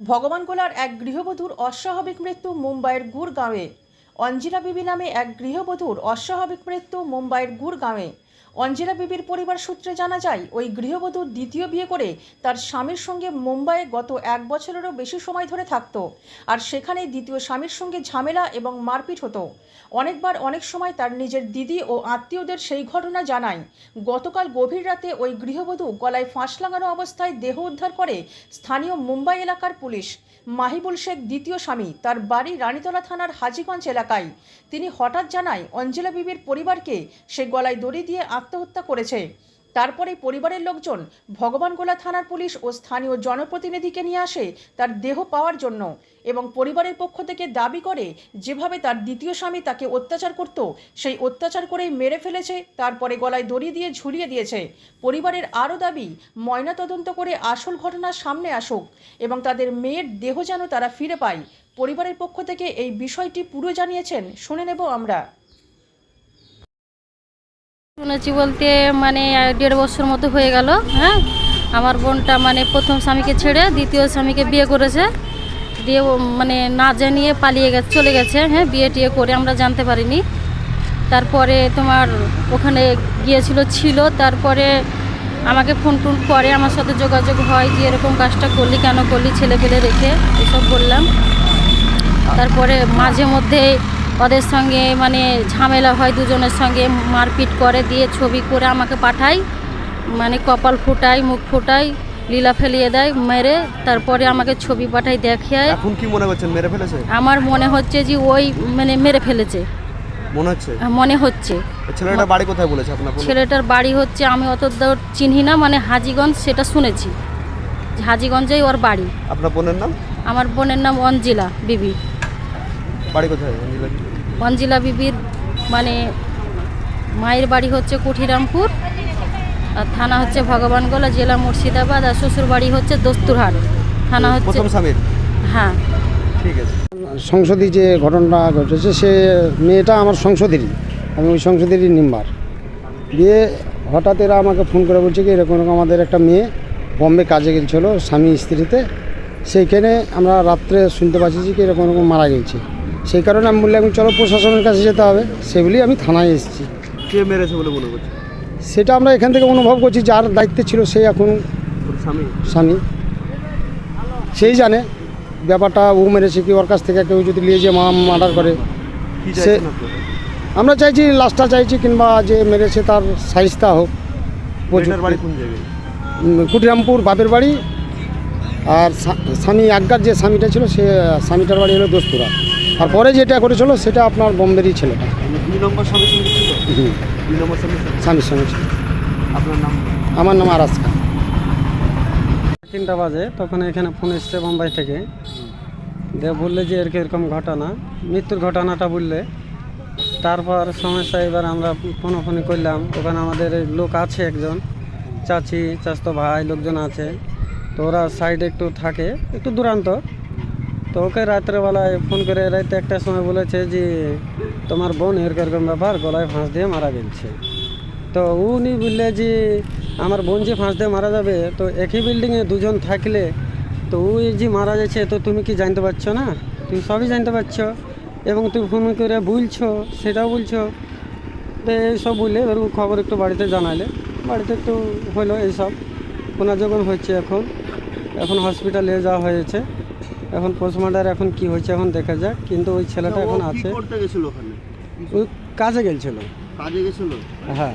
ভগবানগোলার এক গৃহবধূর অস্বাভাবিক মৃত্যু মুম্বাইয়ের গুরগাঁওয়ে। অঞ্জিরা বিবি নামে এক গৃহবধূর অস্বাভাবিক মৃত্যু মুম্বাইয়ের গুরগাঁওয়ে। অঞ্জিলা বিবির পরিবার সূত্রে জানা যায়, ওই গৃহবধূ দ্বিতীয় বিয়ে করে তার স্বামীর সঙ্গে মুম্বাইয়ে গত এক বছরেরও বেশি সময় ধরে থাকত। আর সেখানে দ্বিতীয় স্বামীর সঙ্গে ঝামেলা এবং মারপিট হতো। অনেকবার অনেক সময় তার নিজের দিদি ও আত্মীয়দের সেই ঘটনা জানায়। গতকাল গভীর রাতে ওই গৃহবধূ গলায় ফাঁস লাগানো অবস্থায় দেহ উদ্ধার করে স্থানীয় মুম্বাই এলাকার পুলিশ। মাহিবুল শেখ দ্বিতীয় স্বামী, তার বাড়ি রানীতলা থানার হাজীগঞ্জ এলাকায়। তিনি হঠাৎ জানায়, অঞ্জলা বিবির পরিবারকে সে গলায় দড়ি দিয়ে আত্মহত্যা করেছে। তারপরে পরিবারের লোকজন ভগবানগোলা থানার পুলিশ ও স্থানীয় জনপ্রতিনিধিকে নিয়ে আসে তার দেহ পাওয়ার জন্য এবং পরিবারের পক্ষ থেকে দাবি করে যেভাবে তার দ্বিতীয় স্বামী তাকে অত্যাচার করত, সেই অত্যাচার করেই মেরে ফেলেছে, তারপরে গলায় দড়ি দিয়ে ঝুলিয়ে দিয়েছে। পরিবারের আরও দাবি, ময়নাতদন্ত করে আসল ঘটনা সামনে আসুক এবং তাদের মেয়ের দেহ যেন তারা ফিরে পায়। পরিবারের পক্ষ থেকে এই বিষয়টি পুরো জানিয়েছেন, শুনে নেব আমরা। শুনেছি বলতে মানে দেড় বছর মতো হয়ে গেল হ্যাঁ? আমার বোনটা মানে প্রথম স্বামীকে ছেড়ে দ্বিতীয় স্বামীকে বিয়ে করেছে। দিয়ে মানে না জানিয়ে পালিয়ে গেছে, চলে গেছে হ্যাঁ বিয়ে টিয়ে করে আমরা জানতে পারিনি। তারপরে তোমার ওখানে গিয়েছিল, ছিল, তারপরে আমাকে ফোন টোন করে, আমার সাথে যোগাযোগ হয়, যে এরকম কাজটা করলি কেন করলি ছেলে পেলে রেখে, এসব বললাম। তারপরে মাঝে মধ্যে ওদের সঙ্গে মানে ঝামেলা হয় দুজনের সঙ্গে মারপিট করে দিয়ে ছবি করে আমাকে পাঠায় মানে কপাল ফুটায় মুখ ফুটায় লীলা ফেলিয়ে দেয় মেরে তারপরে আমাকে ছবি পাঠায় দেখায়। এখন কি মনে করছেন মেরে ফেলেছে? আমার মনে হচ্ছে যে ওই মানে মেরে ফেলেছে। মনে হচ্ছে? মনে হচ্ছে। এই ছেলেটা বাড়ি কোথায় বলেছে আপনার ছেলেটার বাড়ি হচ্ছে আমি অত চিনি না মানে হাজিগঞ্জ সেটা শুনেছি। হাজিগঞ্জেই ওর বাড়ি। আপনার বোনের নাম? আমার বোনের নাম অঞ্জিলা বিবি। বাড়ি কোথায়? অঞ্জলি? বিবির মানে মায়ের বাড়ি হচ্ছে কুঠিরামপুর আর থানা হচ্ছে ভগবানগোলা জেলা মুর্শিদাবাদ আর শ্বশুর বাড়ি হচ্ছে দস্তুরহাট। থানা হচ্ছে হ্যাঁ। ঠিক আছে। সংসদী যে ঘটনাটা ঘটেছে সে মেয়েটা আমার সংসদেরই আমি ওই সংসদেরই মেম্বার। দিয়ে হঠাৎ এরা আমাকে ফোন করে বলছে কি এরকম এরকম আমাদের একটা মেয়ে বম্বে কাজে গেছিল স্বামী স্ত্রীতে। সেইখানে আমরা রাত্রে শুনতে পাচ্ছি যে কি এরকম এরকম মারা গেছে। সেই কারণে আমি বললাম চলো প্রশাসনের কাছে যেতে হবে। সেগুলি আমি থানায় এসেছি। কে মেরেছে বলে মনে করছে? সেটা আমরা এখান থেকে অনুভব করছি যার দায়িত্বে ছিল সেই এখন স্বামী? স্বামী। সেই জানে ব্যাপারটা ও মেরেছে কি ওর কাছ থেকে কেউ যদি নিয়ে যে মা মার্ডার করে। সে- আমরা চাইছি লাশটা চাইছি কিংবা যে মেরেছে তার সাইজটা হোক। কুটিরামপুর বাপের বাড়ি। আর স্বা- স্বামী আজ্ঞার যে স্বামীটা ছিল সে স্বামীটার বাড়ি হলো দোস্তুরা। আর পরে যেটা করেছিল সেটা আপনার বোম্বেরই ছেলেটা। মানে দুই নম্বর স্বামীর সঙ্গে ছিল? দুই নম্বর স্বামীর সঙ্গে? স্বামীর সঙ্গে ছিল। আপনার নাম? আমার নাম আরাস খান। তিনটা বাজে তখন এখানে ফোন এসছে বোম্বাই থেকে। দিয়ে বললে যে এরকম এরকম ঘটনা মৃত্যুর ঘটনাটা বললে। তারপর সমস্যা এবার আমরা ফোনাফোনি করলাম। ওখানে আমাদের লোক আছে একজন চাচি চাচতো ভাই লোকজন আছে। তো ওরা সাইডে একটু থাকে একটু দূরান্ত। তো ওকে রাত্রেবেলায় ফোন করে রাতে একটা সময় বলেছে যে, তোমার বোন এরকম এরকম ব্যাপার, গলায় ফাঁস দিয়ে মারা গেছে তো উনি বললে যে, আমার বোন যে ফাঁস দিয়ে মারা যাবে, তো একই বিল্ডিংয়ে দুজন থাকলে, তো ওই যে মারা যাচ্ছে তো তুমি কি জানতে পারছ না? তুমি সবই জানতে পারছ এবং তুমি ফোন করে বলছো, সেটাও বলছো। তো এইসব বললে এবার খবর একটু বাড়িতে জানালে। বাড়িতে একটু হলো এইসব। ওনার যখন হচ্ছে এখন এখন হসপিটালে যাওয়া হয়েছে। এখন পোস্টমার্টার এখন কি হয়েছে এখন দেখা যাক কিন্তু ওই ছেলেটা এখন আছে। ওই কাজে গেছিল কাজে গেছিল? হ্যাঁ।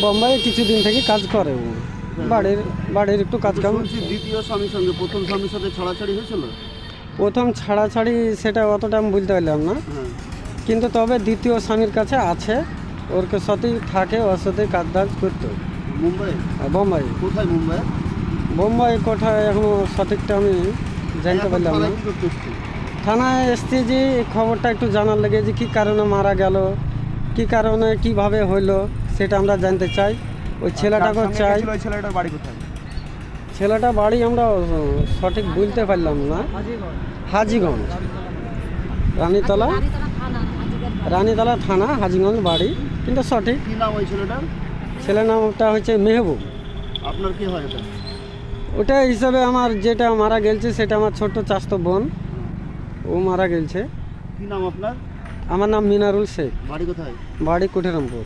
বোম্বাইয়ে কিছুদিন থেকে কাজ করে ও। বাড়ির বাড়ির একটু কাজ কাম। দ্বিতীয় স্বামীর সঙ্গে প্রথম স্বামীর সাথে ছড়াছড়ি হয়েছিল? প্রথম ছাড়াছাড়ি সেটা অতটা আমি বুঝতে পারলাম না। হ্যাঁ। কিন্তু তবে দ্বিতীয় স্বামীর কাছে আছে। ওর সাথেই থাকে ওর সাথে কাজ দাজ করতো। মুম্বাই? বোম্বাই। কোথায় মুম্বাই? বোম্বাই কোথায় এখনও সঠিকটা আমি জানতে পারলাম না। থানায় এসছে? যে খবরটা একটু জানার লেগে যে কী কারণে মারা গেল কী কারণে কীভাবে হইল সেটা আমরা জানতে চাই। ওই ছেলেটাকে চাই। ছেলেটার বাড়ি কোথায়? ছেলেটা বাড়ি আমরা সঠিক বুঝতে পারলাম না। হাজিগঞ্জ। রানীতলা। রানীতলা থানা হাজিগঞ্জ বাড়ি কিন্তু সঠিক। ছেলের নামটা হচ্ছে মেহবুব। আপনার কি হয় এটা ওটা হিসাবে আমার যেটা মারা গেলছে সেটা আমার ছোট্ট চাস্ত বোন। ও মারা গেলছে। কি নাম আপনার? আমার নাম মিনারুল শেখ। বাড়ি কোথায়? বাড়ি কুঠিরামপুর।